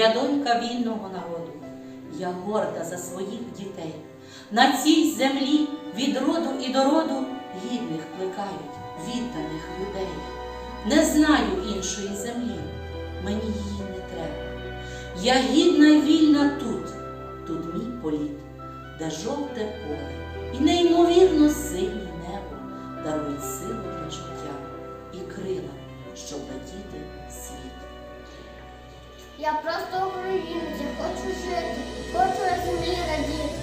я донька вільного народу. Я горда за своїх дітей. На цій землі від роду і до роду гідних плекають, відданих людей. Не знаю іншої землі, мені її не треба. Я гідна й вільна тут, тут мій політ, де жовте поле і неймовірно синє небо дарують силу для життя Я просто українець, я хочу жити, хочу на землі радіти.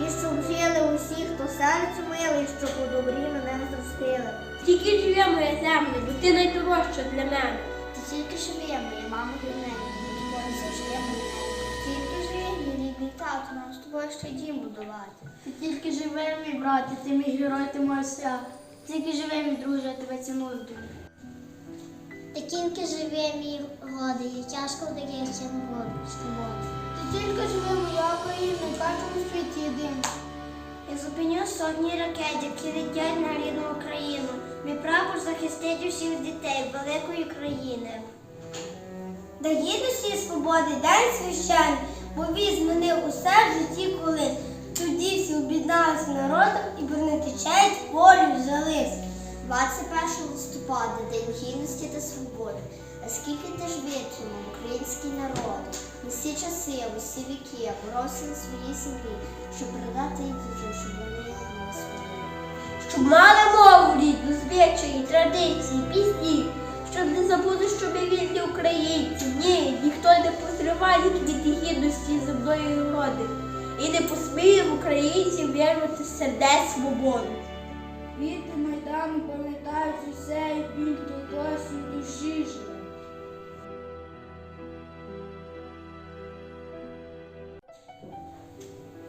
І щоб жили усі, хто серцю милий, щоб у добрі мене зростили. Тільки живе моя земля, бо ти найдорожча для мене. Ти тільки живе, моя мама для мене, тобою завжди мене. Тільки живе, мій рідний тато, нам з тобою ще дім будувати. Ти тільки живе, мій брате, ти мій герой, ти моя ся. Тільки живе, мій друже, я тебе ціную. Ти тільки живе, мій годи, тяжко вдається свободу. Ти тільки живе, моя Україна, в кожному світі єдина. Я зупиню сотні ракет, які летять на рідну Україну. Мій прапор захистить усіх дітей великої країни. Да гідності і свободи день священний, бо він змінив усе в житті колись. Тоді всі об'єдналися народом і бронетичають волю взялись. 21 листопада, День гідності та свободи. А скільки ти ж вічимо, український народ, в усі часи, в усі віки боровся на своїй землі, щоб передати їй дітям, щоб вони мали свободу. Щоб мали мову рідну, звичаї, традиції, пісні, щоб не забули, що ми вільні українці. Ні, ніхто не позриває квіти гідності земної роди. І не посміє в українців вірвати сердець свободу. Квіти Майдану пам'ятають усе і біль до досі душі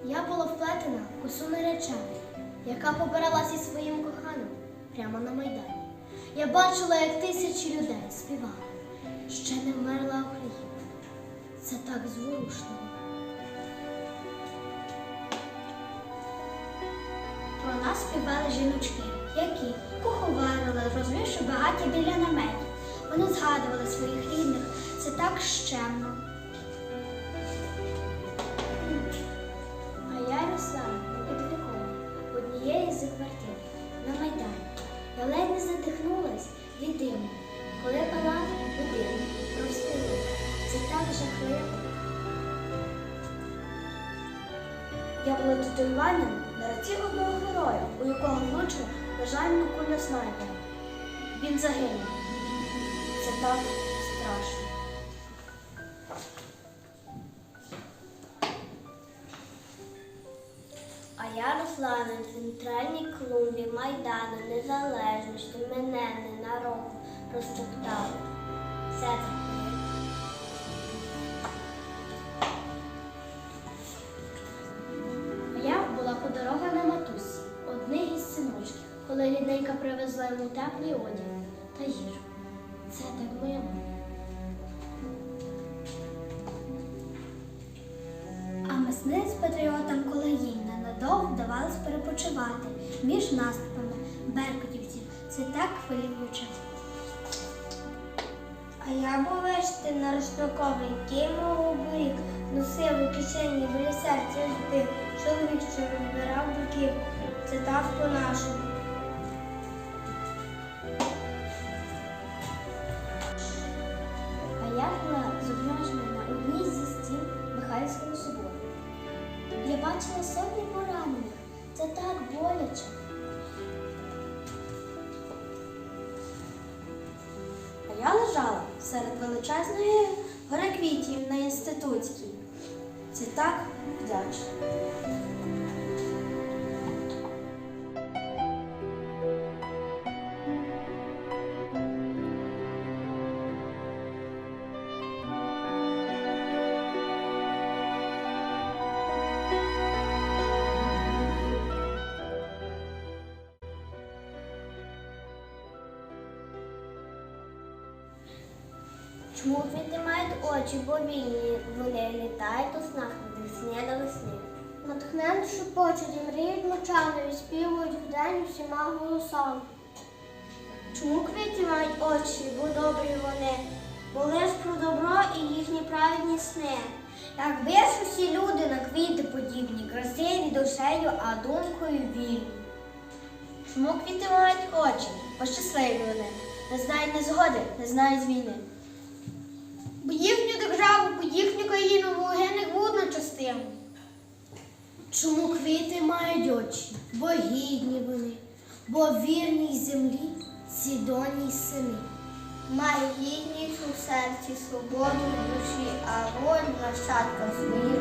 Я була вплетена в косу нареченої, яка побиралася зі своїм коханим прямо на майдані. Я бачила, як тисячі людей співали. Ще не вмерла Україна. Це так зворушливо. Про нас співали жіночки, які куховарили, розвивши багаті біля наметів. Вони згадували своїх рідних. Це так щемно. Так. Я була татуюванням на руці одного героя, у якого влучила бажальну куля снайпера. Він загинув. Це так страшно. А я росла на центральній клумбі Майдану Незалежності, мене не народ розтоптали. Все привезла йому теплий одяг та їжу. Це так мило. А мисниць патріотам, їм ненадовго вдавалось перепочивати між наступами беркутівців. Це так хвилююче. А я був вишити на рушниковий, який мов оберіг, носив у кишені біля серця жди, чоловік, що розбирав бруківку. Це так по-нашому. Михайлівського собору. Я бачила сотні поранених. Це так боляче. А я лежала серед величезної гори квітів на інститутській. Це так вдячно. Чому мають очі, бо вільні вони літають у снах від весни до весни. Натхненно шепочуть, і мріють мовчано, і співають вдень всіма голосами. Чому квіти мають очі, бо добрі вони, бо лиш про добро і їхні праведні сни. Якби ж усі люди на квіти подібні, красиві душею, а думкою вільні. Чому квіти мають очі? Бо щасливі вони. Не знають незгоди, не знають війни. Бо їхню державу, бо їхню країну вороги не будуть частину. Чому квіти мають очі? Бо гідні вони, бо вірній землі сідоні сини. Має гідність у серці, свободу в душі, а воль нащадка. Має